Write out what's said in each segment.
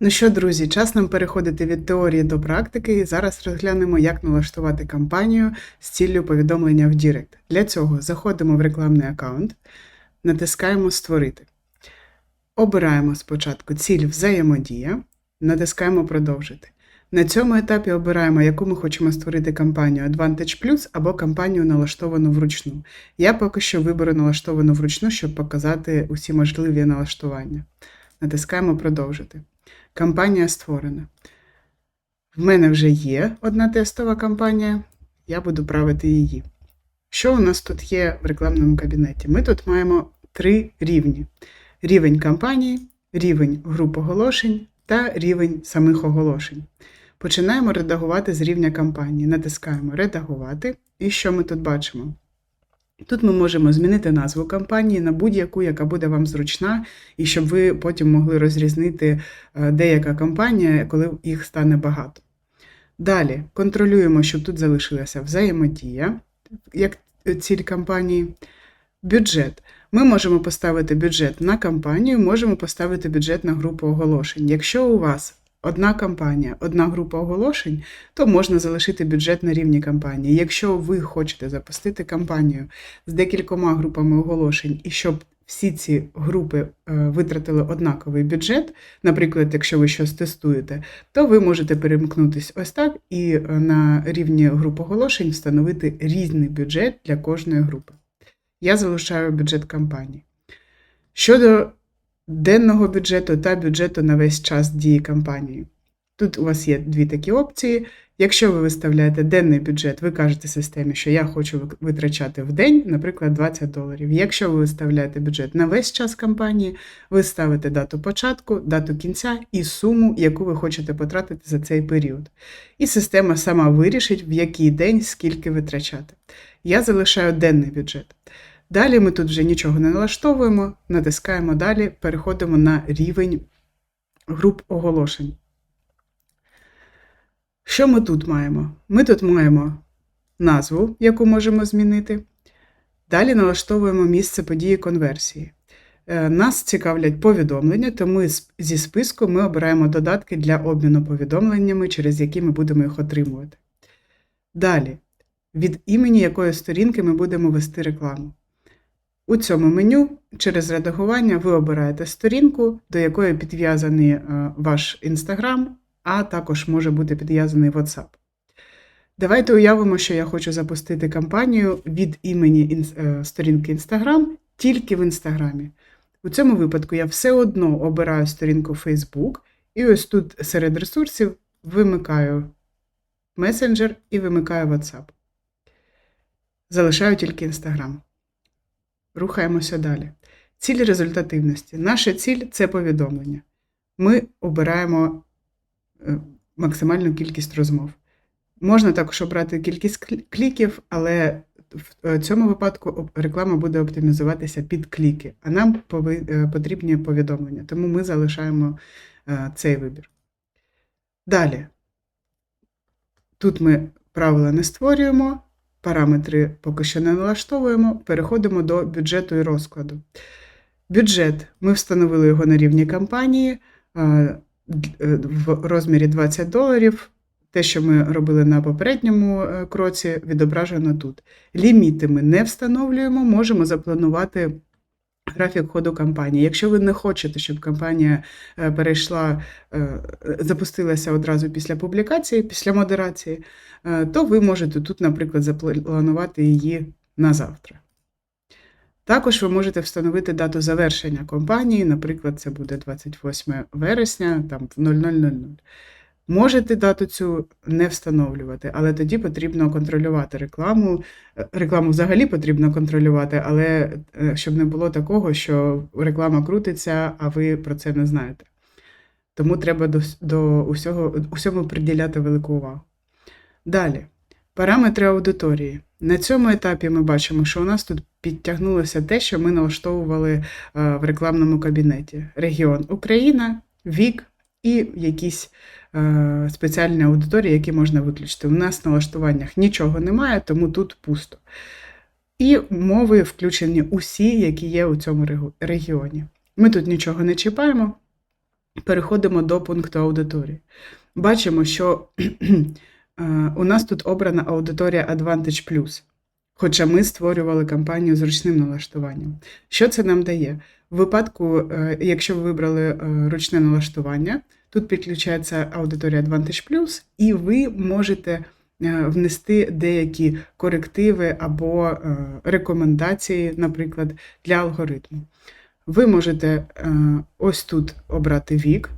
Ну що, друзі, час нам переходити від теорії до практики, і зараз розглянемо, як налаштувати кампанію з ціллю повідомлення в Дірект. Для цього заходимо в рекламний аккаунт, натискаємо Створити. Обираємо спочатку ціль взаємодія, натискаємо Продовжити. На цьому етапі обираємо, яку ми хочемо створити кампанію Advantage Plus або кампанію налаштовану вручну. Я поки що виберу налаштовану вручну, щоб показати усі можливі налаштування. Натискаємо Продовжити. Кампанія створена. В мене вже є одна тестова кампанія, я буду правити її. Що у нас тут є в рекламному кабінеті? Ми тут маємо три рівні: рівень кампанії, рівень груп оголошень та рівень самих оголошень. Починаємо редагувати з рівня кампанії. Натискаємо Редагувати. І що ми тут бачимо? Тут ми можемо змінити назву кампанії на будь-яку, яка буде вам зручна, і щоб ви потім могли розрізнити е, деяка кампанія, коли їх стане багато. Далі контролюємо, щоб тут залишилася взаємодія, як ціль кампанії. Бюджет. Ми можемо поставити бюджет на кампанію, можемо поставити бюджет на групу оголошень. Якщо у вас одна кампанія, одна група оголошень, то можна залишити бюджет на рівні кампанії. Якщо ви хочете запустити кампанію з декількома групами оголошень, і щоб всі ці групи е, витратили однаковий бюджет, наприклад, якщо ви щось тестуєте, то ви можете перемкнутись ось так і е, на рівні груп оголошень встановити різний бюджет для кожної групи. Я залишаю бюджет кампанії. Щодо денного бюджету та бюджету на весь час дії кампанії. Тут у вас є дві такі опції. Якщо ви виставляєте денний бюджет, ви кажете системі, що я хочу витрачати в день, наприклад, 20 доларів. Якщо ви виставляєте бюджет на весь час кампанії, ви ставите дату початку, дату кінця і суму, яку ви хочете потратити за цей період. І система сама вирішить, в який день скільки витрачати. Я залишаю денний бюджет. Далі ми тут вже нічого не налаштовуємо, натискаємо далі, переходимо на рівень груп оголошень. Що ми тут маємо? Ми тут маємо назву, яку можемо змінити. Далі налаштовуємо місце події конверсії. Е, нас цікавлять повідомлення, тому зі списку ми обираємо додатки для обміну повідомленнями, через які ми будемо їх отримувати. Далі, від імені якої сторінки ми будемо вести рекламу. У цьому меню через редагування ви обираєте сторінку, до якої підв'язаний е, ваш Instagram, а також може бути підв'язаний WhatsApp. Давайте уявимо, що я хочу запустити кампанію від імені е, сторінки Instagram тільки в Інстаграмі. У цьому випадку я все одно обираю сторінку Facebook, і ось тут серед ресурсів вимикаю Messenger і вимикаю WhatsApp. Залишаю тільки Instagram. Рухаємося далі. Ціль результативності. Наша ціль це повідомлення. Ми обираємо е, максимальну кількість розмов. Можна також обрати кількість кліків, але в е, цьому випадку реклама буде оптимізуватися під кліки, а нам е, потрібні повідомлення, тому ми залишаємо цей вибір. Далі. Тут ми правила не створюємо, параметри поки що не налаштовуємо, переходимо до бюджету і розкладу. Бюджет ми встановили його на рівні кампанії е, в розмірі 20 доларів. Те, що ми робили на попередньому е, кроці, відображено тут. Ліміти ми не встановлюємо, можемо запланувати графік ходу кампанії. Якщо ви не хочете, щоб кампанія е, перейшла, е, запустилася одразу після публікації, після модерації, е, то ви можете тут, наприклад, запланувати її на завтра. Також ви можете встановити дату завершення кампанії, наприклад, це буде 28 вересня, там в 0000. Можете дату цю не встановлювати, але тоді потрібно контролювати рекламу. Е, рекламу взагалі потрібно контролювати, але е, щоб не було такого, що реклама крутиться, а ви про це не знаєте. Тому треба до до усього, усьому приділяти велику увагу. Далі, параметри аудиторії. На цьому етапі ми бачимо, що у нас тут підтягнулося те, що ми налаштовували е, в рекламному кабінеті: регіон Україна, вік і якісь е, спеціальні аудиторії, які можна виключити. У нас на налаштуваннях нічого немає, тому тут пусто. І мови включені усі, які є у цьому регіоні. Ми тут нічого не чіпаємо. переходимо до пункту аудиторії. Бачимо, що е, у нас тут обрана аудиторія Advantage Plus, хоча ми створювали кампанію з ручним налаштуванням. Що це нам дає? В випадку, е, якщо ви вибрали е, ручне налаштування, тут підключається аудиторія Advantage Plus, і ви можете е, внести деякі корективи або рекомендації, наприклад, для алгоритму. Ви можете ось тут обрати вік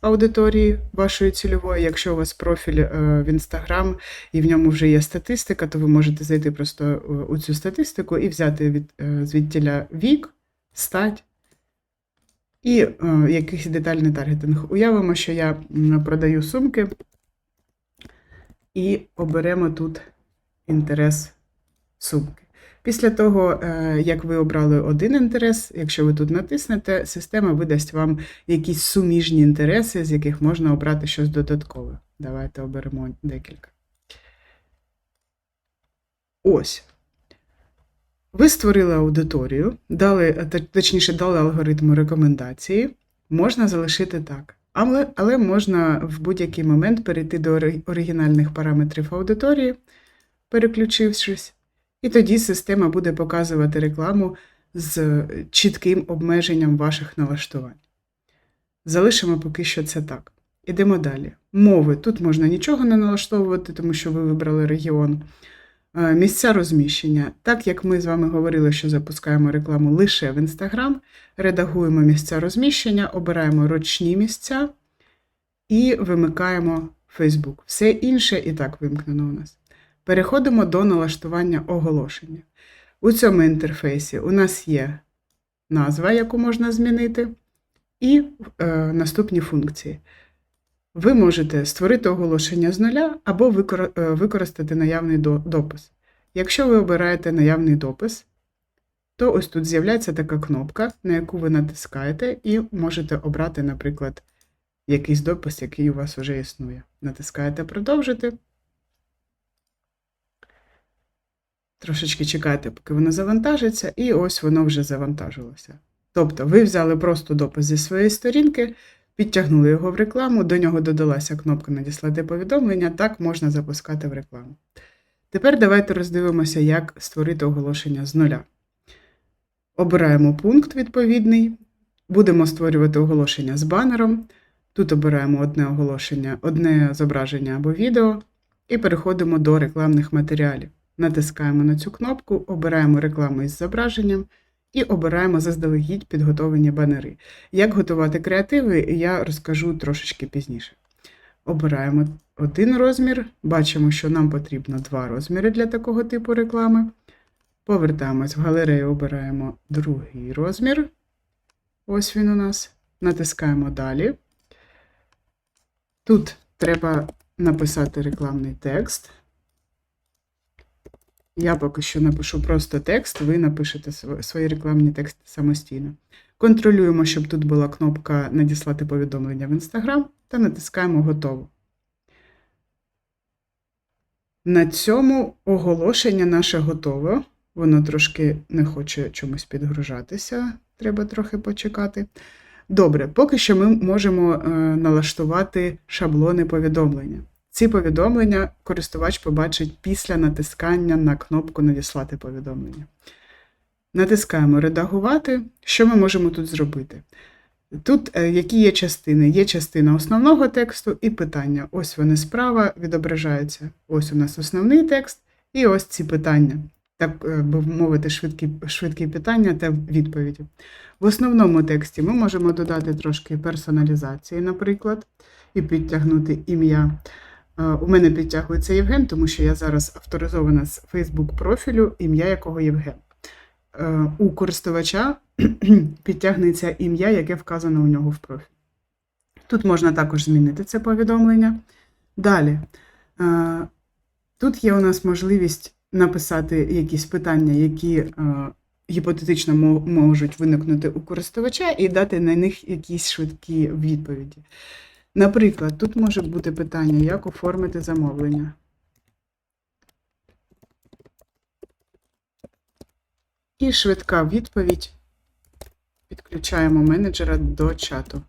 аудиторії вашої цільової. Якщо у вас профіль в Instagram і в ньому вже є статистика, то ви можете зайти просто у цю статистику і взяти від, звідтіля вік, стать і е, якийсь детальний таргетинг. Уявимо, що я продаю сумки і оберемо тут інтерес сумки. Після того, е, як ви обрали один інтерес, якщо ви тут натиснете, система видасть вам якісь суміжні інтереси, з яких можна обрати щось додаткове. Давайте оберемо декілька. Ось. Ви створили аудиторію, дали, точніше, дали алгоритму рекомендації. Можна залишити так. Але, але можна в будь-який момент перейти до оригінальних параметрів аудиторії, переключившись, і тоді система буде показувати рекламу з чітким обмеженням ваших налаштувань. Залишимо поки що це так. Ідемо далі. Мови. Тут можна нічого не налаштовувати, тому що ви вибрали регіон. Е, Місця розміщення. Так як ми з вами говорили, що запускаємо рекламу лише в Instagram, редагуємо місця розміщення, обираємо ручні місця і вимикаємо Facebook. Все інше і так вимкнено у нас. Переходимо до налаштування оголошення. У цьому інтерфейсі у нас є назва, яку можна змінити, і е, наступні функції. Ви можете створити оголошення з нуля або е, використати наявний допис. Якщо ви обираєте наявний допис, то ось тут з'являється така кнопка, на яку ви натискаєте, і можете обрати, наприклад, якийсь допис, який у вас вже існує. Натискаєте продовжити. Трошечки чекайте, поки воно завантажиться, і ось воно вже завантажилося. Тобто, ви взяли просто допис зі своєї сторінки, підтягнули його в рекламу, до нього додалася кнопка Надіслати повідомлення, так можна запускати в рекламу. Тепер давайте роздивимося, як створити оголошення з нуля. Обираємо пункт відповідний, будемо створювати оголошення з банером. Тут обираємо одне оголошення, одне зображення або відео, і переходимо до рекламних матеріалів. Натискаємо на цю кнопку, обираємо рекламу із зображенням і обираємо заздалегідь підготовлені банери. Як готувати креативи, я розкажу трошечки пізніше. Обираємо один розмір, бачимо, що нам потрібно два розміри для такого типу реклами. Повертаємось в галерею, обираємо другий розмір. Ось він у нас. Натискаємо далі. Тут треба написати рекламний текст. Я поки що напишу просто текст, ви напишете свої рекламні тексти самостійно. Контролюємо, щоб тут була кнопка Надіслати повідомлення в Instagram та натискаємо Готово. На цьому оголошення наше готове. Воно трошки не хоче чомусь підгружатися, треба трохи почекати. Добре, поки що ми можемо е, налаштувати шаблони повідомлення. Ці повідомлення користувач побачить після натискання на кнопку Надіслати повідомлення. Натискаємо Редагувати. Що ми можемо тут зробити? Тут е, які є частини? Є частина основного тексту і питання. Ось вони справа відображаються. Ось у нас основний текст, і ось ці питання. Так е, би мовити, швидкі, швидкі питання та відповіді. В основному тексті ми можемо додати трошки персоналізації, наприклад, і підтягнути ім'я. У мене підтягується Євген, тому що я зараз авторизована з Facebook профілю, ім'я якого Євген. Е, У користувача підтягнеться ім'я, яке вказано у нього в профілі. Тут можна також змінити це повідомлення. Далі. е, Тут є у нас можливість написати якісь питання, які е, гіпотетично можуть виникнути у користувача, і дати на них якісь швидкі відповіді. Наприклад, тут може бути питання, як оформити замовлення. І швидка відповідь. Підключаємо менеджера до чату.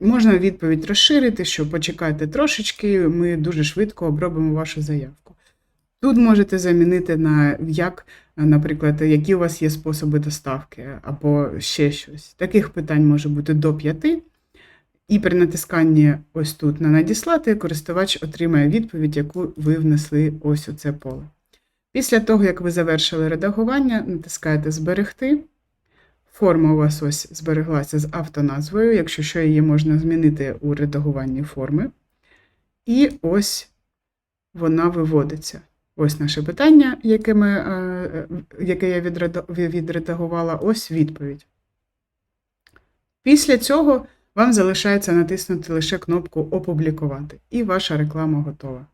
Можна відповідь розширити, щоб почекати трошечки, ми дуже швидко обробимо вашу заявку. Тут можете замінити на як, наприклад, які у вас є способи доставки або ще щось. Таких питань може бути до 5. І при натисканні ось тут на надіслати користувач отримає відповідь, яку ви внесли ось у це поле. Після того, як ви завершили редагування, натискаєте Зберегти. Форма у вас ось збереглася з автоназвою, якщо що її можна змінити у редагуванні форми. І ось вона виводиться. Ось наше питання, яке, ми, е, яке я відредагувала, ось відповідь. Після цього вам залишається натиснути лише кнопку Опублікувати, і ваша реклама готова.